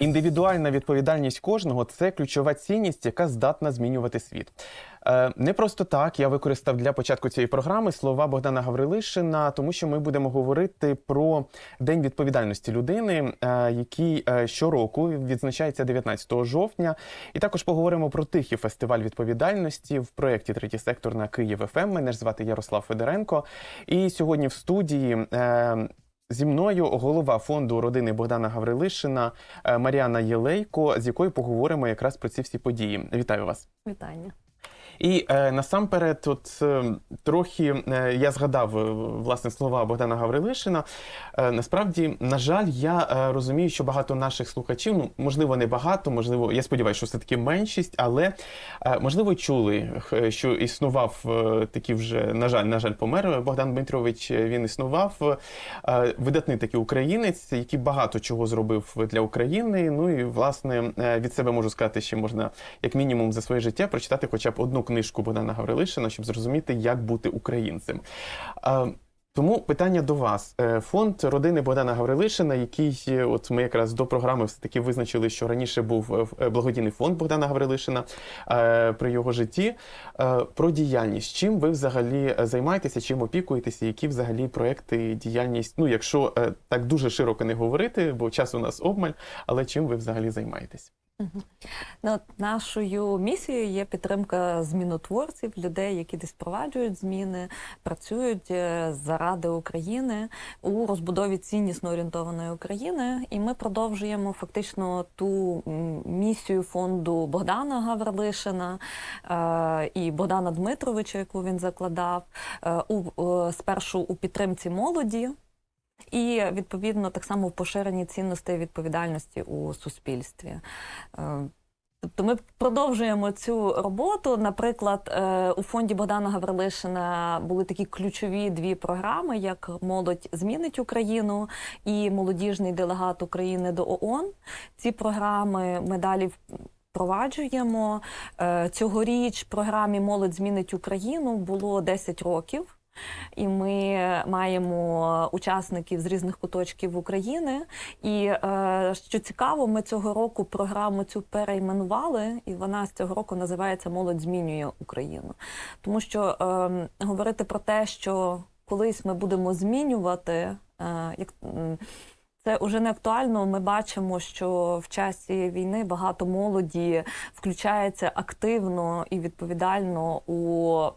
Індивідуальна відповідальність кожного це ключова цінність, яка здатна змінювати світ. Е, Не просто так я використав для початку цієї програми слова Богдана Гаврилишина, тому що ми будемо говорити про День відповідальності людини, е, який е, щороку відзначається 19 жовтня. І також поговоримо про тихий фестиваль відповідальності в проєкті Третій сектор на Київ ФМ. Мене ж звати Ярослав Федоренко. І сьогодні в студії. е, Зі мною голова фонду родини Богдана Гаврилишина е, Маріана Єлейко, з якою поговоримо якраз про ці всі події. Вітаю вас. Вітання. І е, насамперед, от е, трохи е, я згадав е, власне слова Богдана Гаврилишина. Е, насправді, на жаль, я е, розумію, що багато наших слухачів, ну можливо, не багато, можливо, я сподіваюся, що все таки меншість, але е, можливо чули, що існував е, такий вже, на жаль, на жаль, помер Богдан Дмитрович. е, Він існував е, видатний такий українець, який багато чого зробив для України. Ну і власне е, від себе можу сказати, що можна як мінімум за своє життя прочитати хоча б одну книжку Богдана Гаврилишина, щоб зрозуміти, як бути українцем. Е, Тому питання до вас. Е, Фонд родини Богдана Гаврилишина, який е, от ми якраз до програми все таки визначили, що раніше був благодійний фонд Богдана Гаврилишина при його житті. Про діяльність. Чим ви взагалі займаєтеся, чим опікуєтеся, які взагалі проекти, діяльність? Ну, якщо так дуже широко не говорити, бо час у нас обмаль, але чим ви взагалі займаєтесь? Ну, нашою місією є підтримка змінотворців, людей, які десь впроваджують зміни, працюють е, заради України у розбудові ціннісно орієнтованої України. І ми продовжуємо фактично ту місію фонду Богдана Гаврилишина е, і Богдана Дмитровича, яку він закладав, е, у, спершу у підтримці молоді. І відповідно так само в поширенні цінностей відповідальності у суспільстві. Е, Тобто ми продовжуємо цю роботу. Наприклад, е, у фонді Богдана Гаврилишина були такі ключові дві програми, як Молодь змінить Україну і молодіжний делегат України до ООН. Ці програми ми далі впроваджуємо. Е, Цьогоріч програмі Молодь змінить Україну було 10 років. І ми маємо учасників з різних куточків України. І е, що цікаво, ми цього року програму цю перейменували, і вона з цього року називається Молодь змінює Україну. Тому що е, говорити про те, що колись ми будемо змінювати, е, як це вже не актуально. Ми бачимо, що в часі війни багато молоді включається активно і відповідально у.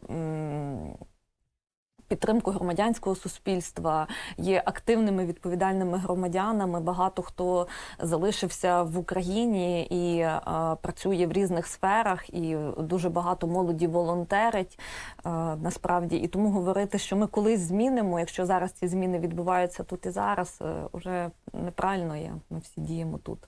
Підтримку громадянського суспільства є активними відповідальними громадянами. Багато хто залишився в Україні і е, працює в різних сферах, і дуже багато молоді волонтерить е, насправді. І тому говорити, що ми колись змінимо, якщо зараз ці зміни відбуваються тут і зараз, е, вже неправильно є. Ми всі діємо тут.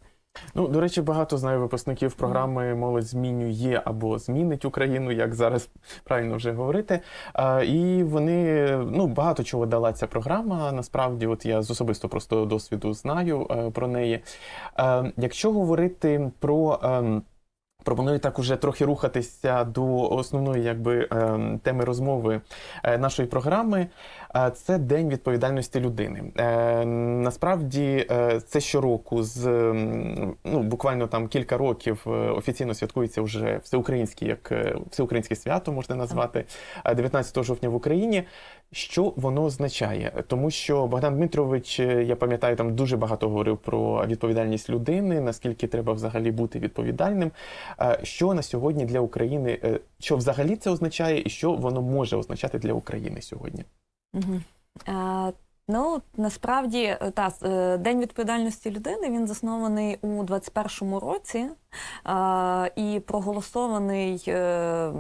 Ну, до речі, багато знаю випускників програми Молодь змінює або змінить Україну, як зараз правильно вже говорити. А, і вони ну багато чого дала ця програма. Насправді, от я з особисто просто досвіду знаю е, про неї. Е, якщо говорити про. ем, Пропоную так уже трохи рухатися до основної якби ем, теми розмови е, нашої програми. Це День відповідальності людини. Е, Насправді е, це щороку з ну буквально там кілька років е, офіційно святкується вже всеукраїнське, як всеукраїнське свято можна назвати е, 19 жовтня в Україні. Що воно означає? Тому що Богдан Дмитрович, я пам'ятаю, там дуже багато говорив про відповідальність людини, наскільки треба взагалі бути відповідальним. Що на сьогодні для України, що взагалі це означає, і що воно може означати для України сьогодні? Ну, насправді, е, та, е, День відповідальності людини він заснований у 21-му році і проголосований е,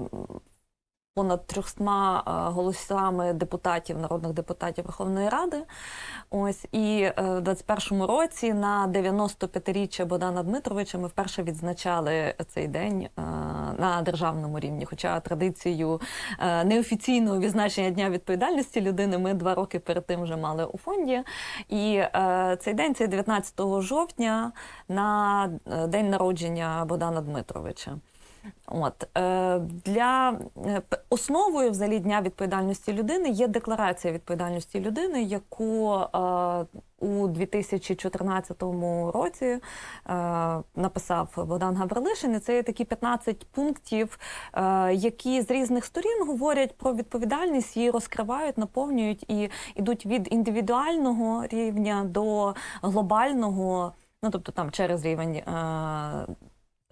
понад 300 е, голосами депутатів, народних депутатів Верховної Ради. Ось і е, в 21-му році на 95-річчя Богдана Дмитровича ми вперше відзначали цей день е, на державному рівні. Хоча традицію неофіційного відзначення Дня відповідальності людини ми два роки перед тим вже мали у фонді. І цей день це 19 жовтня на день народження Богдана Дмитровича. От е, для е, основою взагалі дня відповідальності людини є декларація відповідальності людини, яку е, у 2014 році написав Богдан Гаврилишин. І це є такі 15 пунктів, які з різних сторін говорять про відповідальність, її розкривають, наповнюють і йдуть від індивідуального рівня до глобального, ну тобто там через рівень.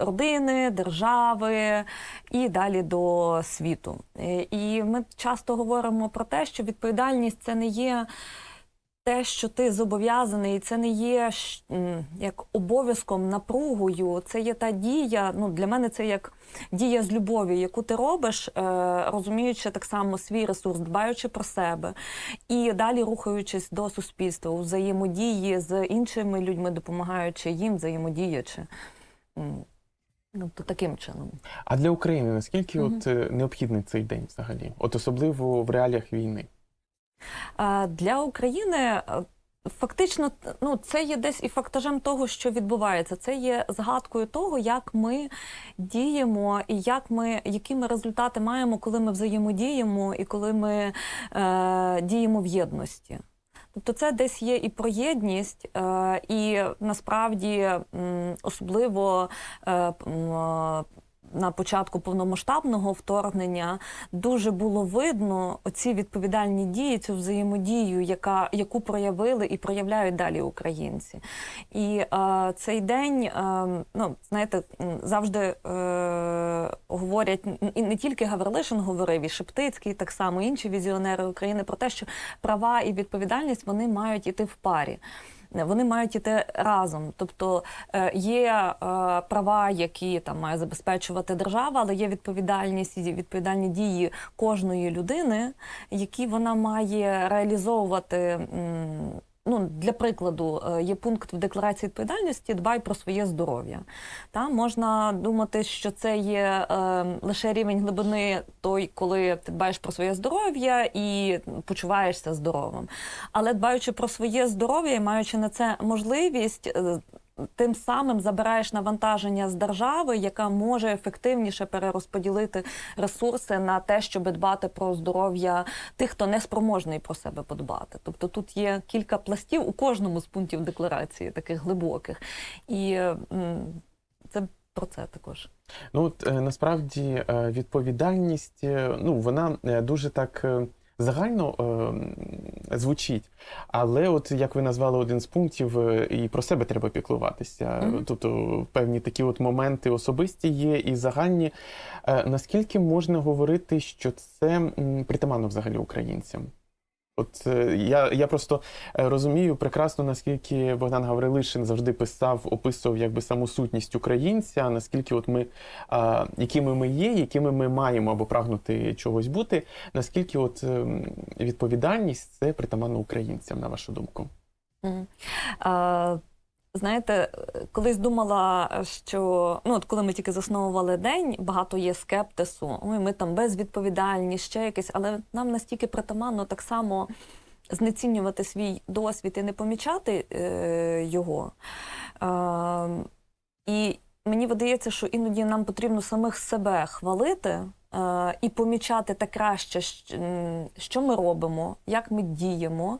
Родини, держави і далі до світу. Е, І ми часто говоримо про те, що відповідальність це не є. Те, що ти зобов'язаний, це не є як обов'язком, напругою. Це є та дія. Ну для мене це як дія з любові, яку ти робиш, е, розуміючи так само свій ресурс, дбаючи про себе, і далі рухаючись до суспільства взаємодії з іншими людьми, допомагаючи їм, взаємодіячи. Ну, то таким чином. А для України наскільки Мгм. от е, необхідний цей день взагалі? От особливо в реаліях війни? А Для України е, фактично ну, це є десь і фактажем того, що відбувається. Це є згадкою того, як ми діємо і як ми, які ми результати маємо, коли ми взаємодіємо і коли ми е, діємо в єдності. Тобто це десь є і про єдність, е, і насправді особливо е, на початку повномасштабного вторгнення дуже було видно оці відповідальні дії, цю взаємодію, яка, яку проявили і проявляють далі українці. І е, цей день, е, ну знаєте, завжди е, говорять і не тільки Гаврилишин говорив, і Шептицький, так само інші візіонери України про те, що права і відповідальність вони мають іти в парі. Вони мають іти разом, тобто е, є е, права, які там має забезпечувати держава, але є відповідальність і відповідальні дії кожної людини, які вона має реалізовувати. Ну, для прикладу, е, є пункт в декларації відповідальності дбай про своє здоров'я. Та можна думати, що це є е, лише рівень глибини той, коли ти дбаєш про своє здоров'я і почуваєшся здоровим. Але дбаючи про своє здоров'я і маючи на це можливість. Тим самим забираєш навантаження з держави, яка може ефективніше перерозподілити ресурси на те, щоб дбати про здоров'я тих, хто не спроможний про себе подбати. Тобто тут є кілька пластів у кожному з пунктів декларації, таких глибоких, і це про це також. Ну от е, насправді е, відповідальність, е, ну вона дуже так. Загально е, звучить, але от як ви назвали один з пунктів, е, і про себе треба піклуватися. Мгм. Тобто певні такі от моменти особисті є і загальні. Е, наскільки можна говорити, що це притаманно взагалі українцям? От е, я, я просто е, розумію прекрасно, наскільки Богдан Гаврилишин завжди писав, описував якби саму сутність українця, наскільки от ми, а, якими ми є, якими ми маємо або прагнути чогось бути, наскільки от ем, відповідальність це притаманно українцям, на вашу думку? Мгм. А, Знаєте, колись думала, що ну от коли ми тільки засновували день, багато є скептису. Ой, ми там безвідповідальні, ще якесь, але нам настільки притаманно так само знецінювати свій досвід і не помічати е, його. Е, і мені видається, що іноді нам потрібно самих себе хвалити і помічати та краще, що ми робимо, як ми діємо.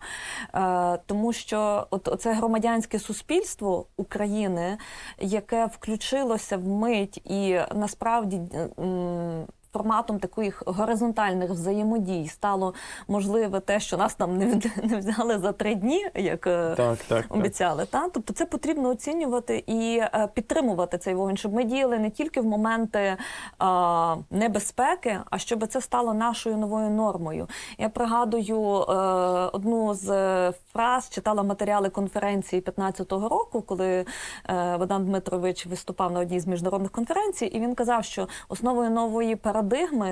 Е, тому що от це громадянське суспільство України, яке включилося в мить і насправді. Форматом таких горизонтальних взаємодій стало можливе те, що нас там не, не взяли за три дні, як е, Так, так. так. обіцяли. Та? Тобто це потрібно оцінювати і е, підтримувати цей вогонь, щоб ми діяли не тільки в моменти е, небезпеки, а щоб це стало нашою новою нормою. Я пригадую е, одну з фраз, читала матеріали конференції 15-го року, коли е, Богдан Дмитрович виступав на одній з міжнародних конференцій, і він казав, що основою нової парадигми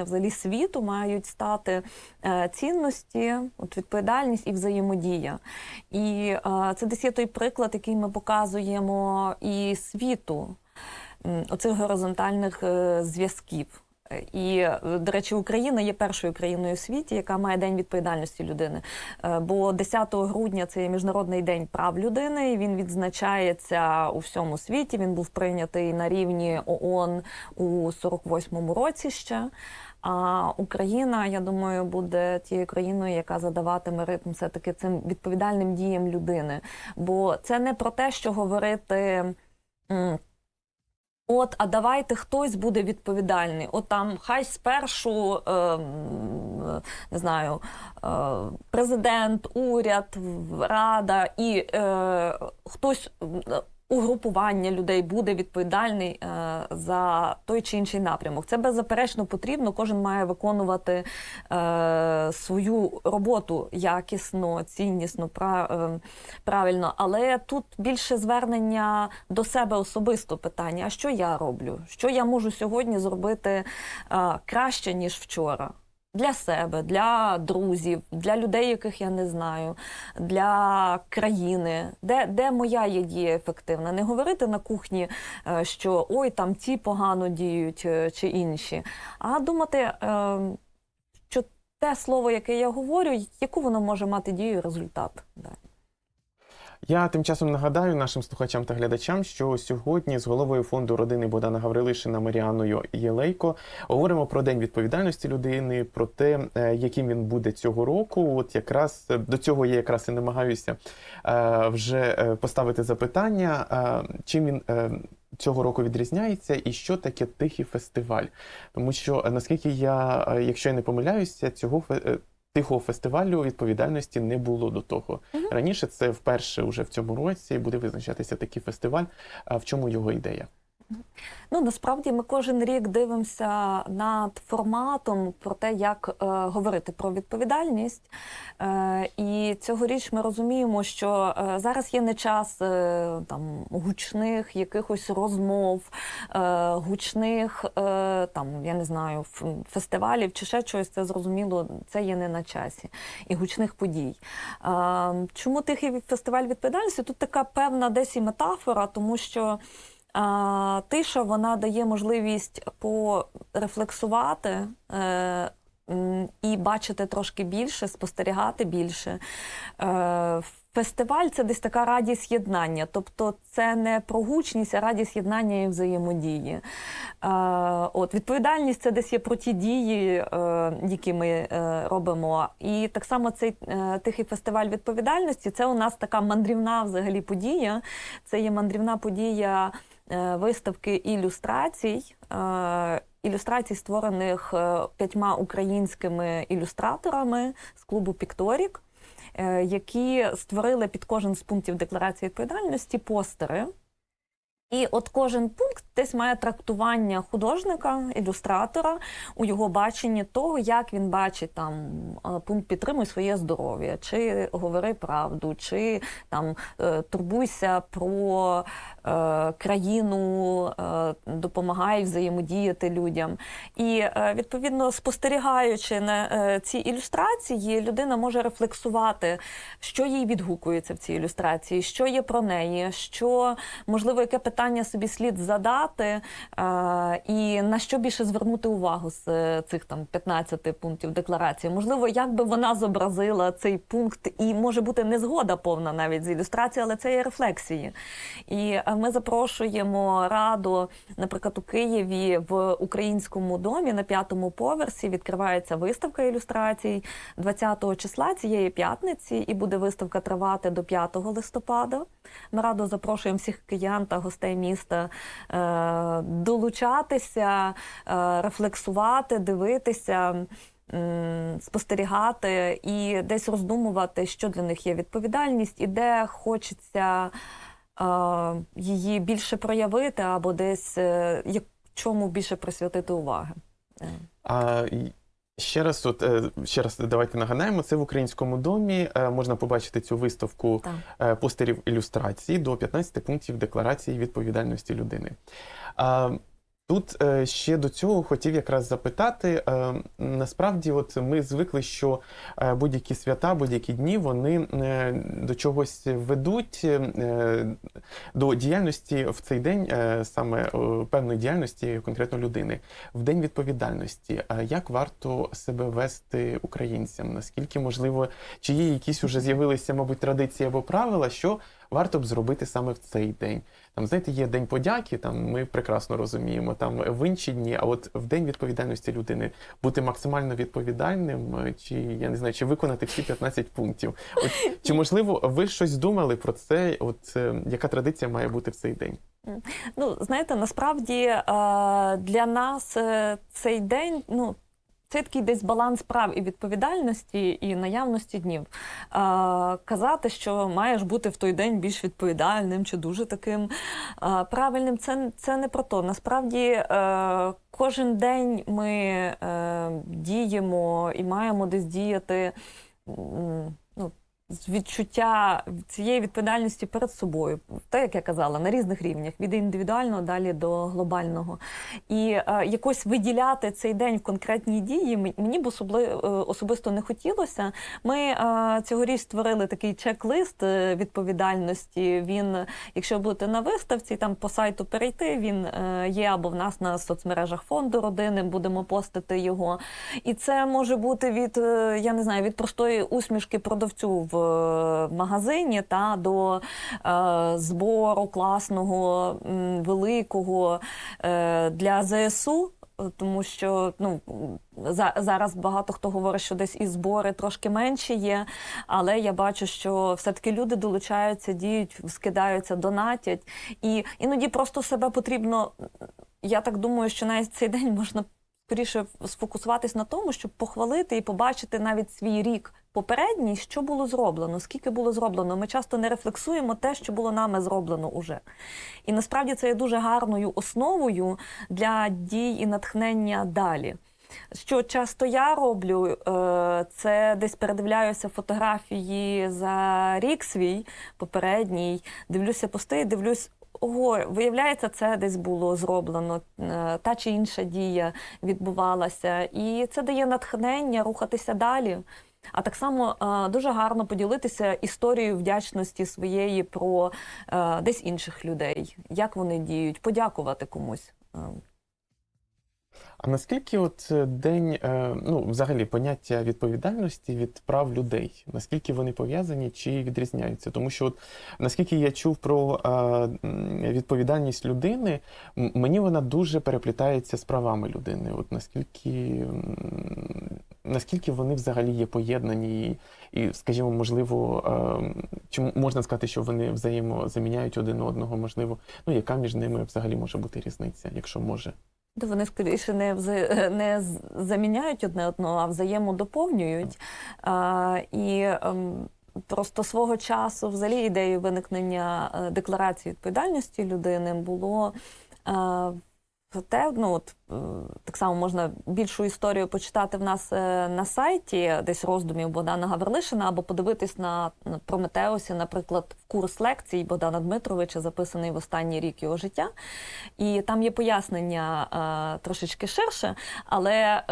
взагалі світу мають стати е, цінності, от відповідальність і взаємодія. І е, це десь є той приклад, який ми показуємо і світу оцих горизонтальних е, зв'язків. І, е, до речі, Україна є першою країною у світі, яка має день відповідальності людини. Е, Бо 10 грудня це є міжнародний день прав людини. і Він відзначається у всьому світі. Він був прийнятий на рівні ООН у 48-му році ще. А Україна, я думаю, буде тією країною, яка задаватиме ритм все таки цим відповідальним діям людини. Бо це не про те, що говорити. От, а давайте хтось буде відповідальний. От там хай спершу е, не знаю, е, президент, уряд, рада і е, хтось угрупування людей буде відповідальний е, за той чи інший напрямок. Це беззаперечно потрібно. Кожен має виконувати е, свою роботу якісно, ціннісно, е, правильно. Але тут більше звернення до себе особисто питання: а що я роблю? Що я можу сьогодні зробити краще ніж вчора? Для себе, для друзів, для людей, яких я не знаю, для країни, де, де моя є дія ефективна. Не говорити на кухні, е, що ой, там ті погано діють е, чи інші, а думати, е, що те слово, яке я говорю, яку воно може мати дію і результат. Я тим часом нагадаю нашим слухачам та глядачам, що сьогодні з головою фонду родини Богдана Гаврилишина Маріаною Єлейко говоримо про день відповідальності людини, про те, е, яким він буде цього року. От якраз е, до цього я якраз і намагаюся е, вже поставити запитання, чим він. Цього року відрізняється, і що таке тихий фестиваль? Тому що наскільки я, якщо я не помиляюся, цього тихого фестивалю відповідальності не було до того. Угу. Раніше це вперше уже в цьому році буде визначатися такий фестиваль. А в чому його ідея? Ну насправді ми кожен рік дивимося над форматом про те, як е, говорити про відповідальність. Е, і цьогоріч ми розуміємо, що е, зараз є не час е, там гучних якихось розмов, е, гучних е, там, я не знаю, фестивалів чи ще чогось. Це зрозуміло, це є не на часі і гучних подій. Е, чому тихий фестиваль відповідальності? Тут така певна десь і метафора, тому що. А, тиша вона дає можливість порефлексувати е, і бачити трошки більше, спостерігати більше. Е, Фестиваль це десь така радість єднання, тобто це не про гучність, а радість єднання і взаємодії. Е, от відповідальність це десь є про ті дії, е, які ми робимо. І так само цей тихий фестиваль відповідальності це у нас така мандрівна взагалі подія. Це є мандрівна подія виставки ілюстрацій. е, Ілюстрацій, створених е, п'ятьма українськими ілюстраторами з клубу Пікторік, е, які створили під кожен з пунктів декларації відповідальності постери. І от кожен пункт десь має трактування художника, ілюстратора у його баченні того, як він бачить там е, пункт підтримуй своє здоров'я, чи говори правду, чи там е, турбуйся про е, країну, е, допомагай взаємодіяти людям. І е, відповідно спостерігаючи на е, ці ілюстрації, людина може рефлексувати, що їй відгукується в цій ілюстрації, що є про неї, що можливо, яке питання собі слід задати, е, і на що більше звернути увагу з е, цих там 15 пунктів декларації. Можливо, як би вона зобразила цей пункт, і може бути незгода повна навіть з ілюстрацією, але це є рефлексії. І е, ми запрошуємо раду, наприклад, у Києві в українському домі на п'ятому поверсі відкривається виставка ілюстрацій 20 числа цієї п'ятниці, і буде виставка тривати до 5 листопада. Ми радо запрошуємо всіх киян та гостей міста е, долучатися, е, рефлексувати, дивитися. Спостерігати і десь роздумувати, що для них є відповідальність, і де хочеться е, її більше проявити, або десь е, чому більше присвятити уваги. Е. А ще раз, от е, ще раз давайте нагадаємо, це в українському домі. е, Можна побачити цю виставку Так. е, постерів ілюстрації до 15 пунктів декларації відповідальності людини. Тут е, ще до цього хотів якраз запитати. Е, насправді, от ми звикли, що е, будь-які свята, будь-які дні вони до чогось ведуть, до діяльності в цей день, саме певної діяльності конкретно людини. В день відповідальності. Як варто себе вести українцям? Наскільки можливо, чи є якісь уже з'явилися, мабуть, традиції або правила, що варто б зробити саме в цей день? Там, знаєте, є День подяки, там ми прекрасно розуміємо, там в інші дні, а от в День відповідальності людини бути максимально відповідальним, е, чи я не знаю, чи виконати всі 15 пунктів. От, чи можливо ви щось думали про це? От е, яка традиція має бути в цей день? Ну, знаєте, насправді е, для нас цей день, ну. Це такий десь баланс прав і відповідальності і наявності днів. Е, казати, що маєш бути в той день більш відповідальним чи дуже таким е, правильним, це, це не про то. Насправді е, кожен день ми е, діємо і маємо десь діяти. Відчуття цієї відповідальності перед собою, те, як я казала, на різних рівнях, від індивідуального далі до глобального. І е, якось виділяти цей день в конкретні дії мені б особли, е, особисто не хотілося. Ми е, цьогоріч створили такий чек-лист е, відповідальності. Він, якщо будете на виставці, там по сайту перейти, він е, є або в нас на соцмережах фонду родини, будемо постити його. І це може бути від, е, я не знаю, від простої усмішки продавцю в е, магазині та до е, збору класного, великого е, для ЗСУ. Тому що ну за, зараз багато хто говорить, що десь і збори трошки менші є, але я бачу, що все-таки люди долучаються, діють, скидаються, донатять, і іноді просто себе потрібно. Я так думаю, що навіть цей день можна скоріше сфокусуватись на тому, щоб похвалити і побачити навіть свій рік попередній, що було зроблено, скільки було зроблено. Ми часто не рефлексуємо те, що було нами зроблено уже. І насправді це є дуже гарною основою для дій і натхнення далі. Що часто я роблю, е, це десь передивляюся фотографії за рік свій попередній, дивлюся пости, дивлюсь. Ого, виявляється, це десь було зроблено, е, та чи інша дія відбувалася, і це дає натхнення рухатися далі. А так само е, дуже гарно поділитися історією вдячності своєї про е, десь інших людей, як вони діють, подякувати комусь. А наскільки от е, день, е, ну взагалі поняття відповідальності від прав людей, наскільки вони пов'язані чи відрізняються? Тому що, от наскільки я чув про е, відповідальність людини, мені вона дуже переплітається з правами людини. От наскільки, наскільки вони взагалі є поєднані, і, скажімо, можливо, чи можна сказати, що вони взаємозаміняють один одного? Можливо, ну яка між ними взагалі може бути різниця, якщо може? То вони скоріше не вза... не заміняють одне одного, а взаємодоповнюють. А, і ем, просто свого часу, взагалі, ідеєю виникнення е, декларації відповідальності людини було. Е, те, ну от е, так само можна більшу історію почитати в нас е, на сайті, десь роздумів Богдана Гаврилишина, або подивитись на, Прометеусі, наприклад, курс лекцій Богдана Дмитровича, записаний в останній рік його життя. І там є пояснення е, трошечки ширше, але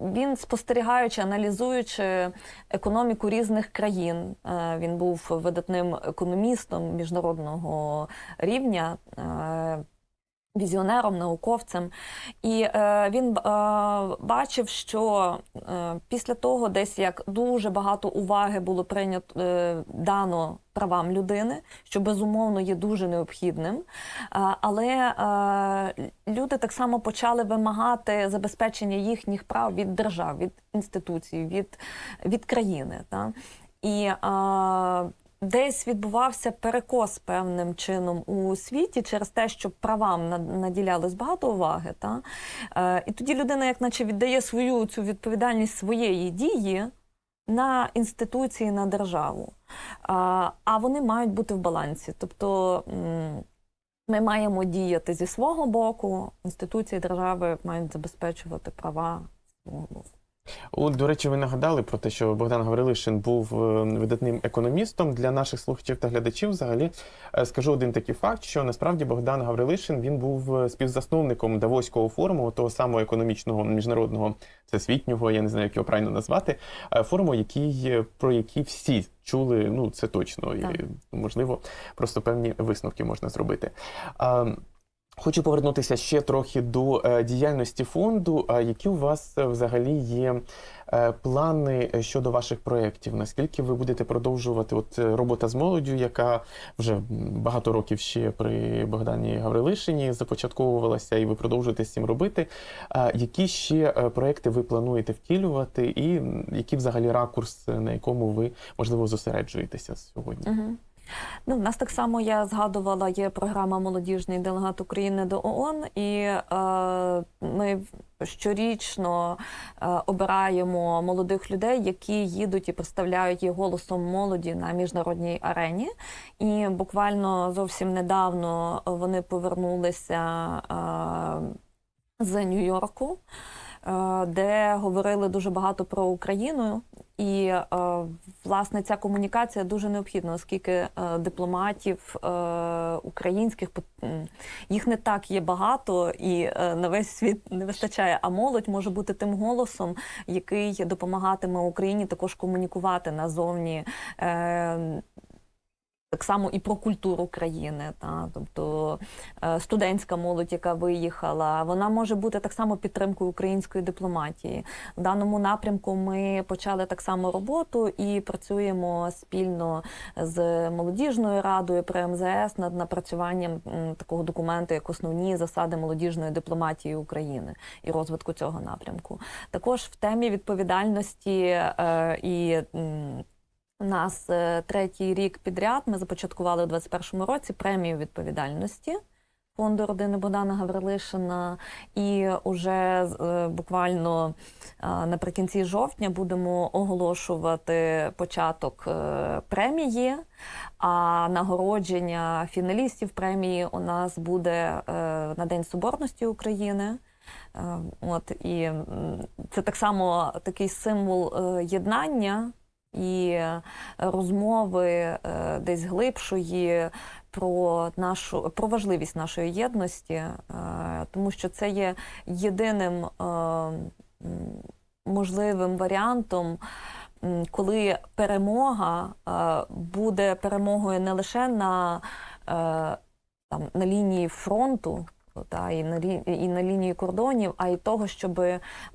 він, спостерігаючи, аналізуючи економіку різних країн, він був видатним економістом міжнародного рівня. Візіонером, науковцем, і е, він е, бачив, що е, після того, десь як дуже багато уваги було прийнято е, дано правам людини, що безумовно є дуже необхідним. Е, але е, люди так само почали вимагати забезпечення їхніх прав від держав, від інституцій, від, від країни. Та? І е, Десь відбувався перекос певним чином у світі через те, що правам наділялось багато уваги. Та? Е, і тоді людина, як наче віддає свою цю відповідальність своєї дії на інституції, на державу. А, а вони мають бути в балансі. Тобто ми маємо діяти зі свого боку, інституції держави мають забезпечувати права свого боку. От, до речі, ви нагадали про те, що Богдан Гаврилишин був е, видатним економістом. Для наших слухачів та глядачів взагалі е, скажу один такий факт, що насправді Богдан Гаврилишин він був е, співзасновником Давоського форуму, того самого економічного міжнародного всесвітнього, я не знаю, як його правильно назвати, форуму, який, про який всі чули, ну це точно, і, можливо, просто певні висновки можна зробити. Хочу повернутися ще трохи до е, діяльності фонду. Які у вас е, взагалі є е, плани щодо ваших проєктів? Наскільки ви будете продовжувати от робота з молоддю, яка вже багато років ще при Богдані Гаврилишині започатковувалася, і ви продовжуєте з цим робити? Які ще проекти ви плануєте втілювати, і який взагалі ракурс, на якому ви можливо зосереджуєтеся сьогодні? Угу. Ну, в нас так само я згадувала, є програма Молодіжний делегат України до ООН, і е, ми щорічно е, обираємо молодих людей, які їдуть і представляють є голосом молоді на міжнародній арені. І буквально зовсім недавно вони повернулися е, з Нью-Йорку. Е, Де говорили дуже багато про Україну, і е, власне ця комунікація дуже необхідна, оскільки е, дипломатів українських їх не так є багато, і на весь світ не вистачає. А молодь може бути тим голосом, який допомагатиме Україні також комунікувати назовні. Так само і про культуру країни, та тобто е, студентська молодь, яка виїхала, вона може бути так само підтримкою української дипломатії. В даному напрямку ми почали так само роботу і працюємо спільно з молодіжною радою при МЗС над напрацюванням такого документу, як основні засади молодіжної дипломатії України і розвитку цього напрямку. Також в темі відповідальності е, і. У нас е, третій рік підряд ми започаткували у 2021 році премію відповідальності фонду родини Богдана Гаврилишина. І уже е, буквально е, наприкінці жовтня будемо оголошувати початок премії. А нагородження фіналістів премії у нас буде на День Соборності України. От і це так само такий символ єднання і е, розмови е, десь глибшої про нашу про важливість нашої єдності, е, тому що це є єдиним можливим варіантом. Коли перемога буде перемогою не лише на, там, на лінії фронту, та, і, на, і на лінії кордонів, а й того, щоб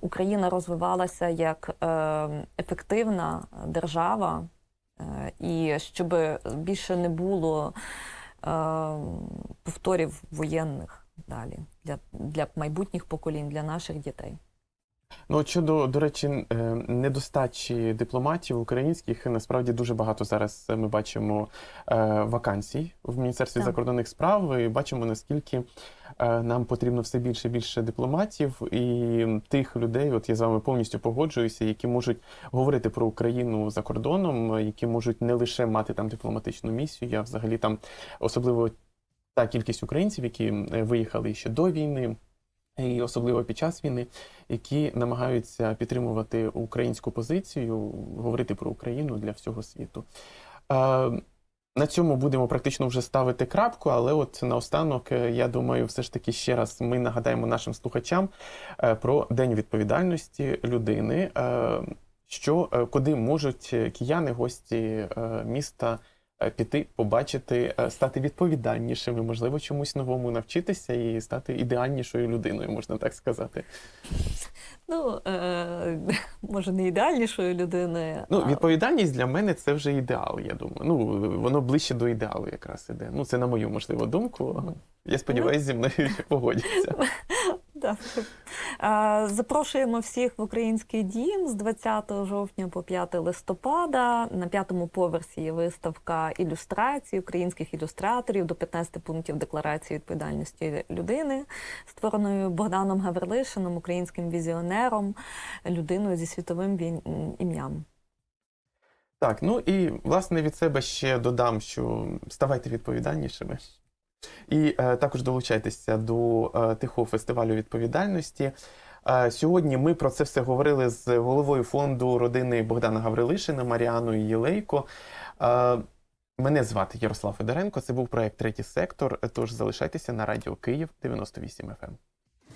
Україна розвивалася як е, ефективна держава, е, і щоб більше не було е, повторів воєнних далі для, для майбутніх поколінь, для наших дітей. Ну, от щодо, до речі, е, недостачі дипломатів українських, насправді дуже багато зараз ми бачимо е, вакансій в Міністерстві Так. закордонних справ і бачимо, наскільки е, нам потрібно все більше і більше дипломатів і тих людей, от я з вами повністю погоджуюся, які можуть говорити про Україну за кордоном, які можуть не лише мати там дипломатичну місію, а взагалі там особливо та кількість українців, які е, виїхали ще до війни. І особливо під час війни, які намагаються підтримувати українську позицію, говорити про Україну для всього світу. Е, на цьому будемо практично вже ставити крапку, але от наостанок, е, я думаю, все ж таки ще раз ми нагадаємо нашим слухачам е, про День відповідальності людини, що куди можуть кияни, гості міста піти, побачити, е, стати відповідальнішими, можливо, чомусь новому навчитися і стати ідеальнішою людиною, можна так сказати. Ну, е, може, не ідеальнішою людиною. Ну, а- відповідальність для мене це вже ідеал, я думаю. Ну, воно ближче до ідеалу якраз іде. Ну, це на мою, можливо, думку. Я сподіваюся, зі мною погодяться. Запрошуємо всіх в український дім з 20 жовтня по 5 листопада. На п'ятому поверсі є виставка ілюстрацій українських ілюстраторів до 15 пунктів декларації відповідальності людини, створеною Богданом Гаврилишином, українським візіонером, людиною зі світовим ім'ям. Так, ну і власне від себе ще додам, що ставайте відповідальнішими. І е, також долучайтеся до е, тихого фестивалю відповідальності. Е, Сьогодні ми про це все говорили з головою фонду родини Богдана Гаврилишина Маріаною Єлейко. Е, Мене звати Ярослав Федоренко. Це був проект Третій сектор. Тож залишайтеся на радіо Київ 98 FM.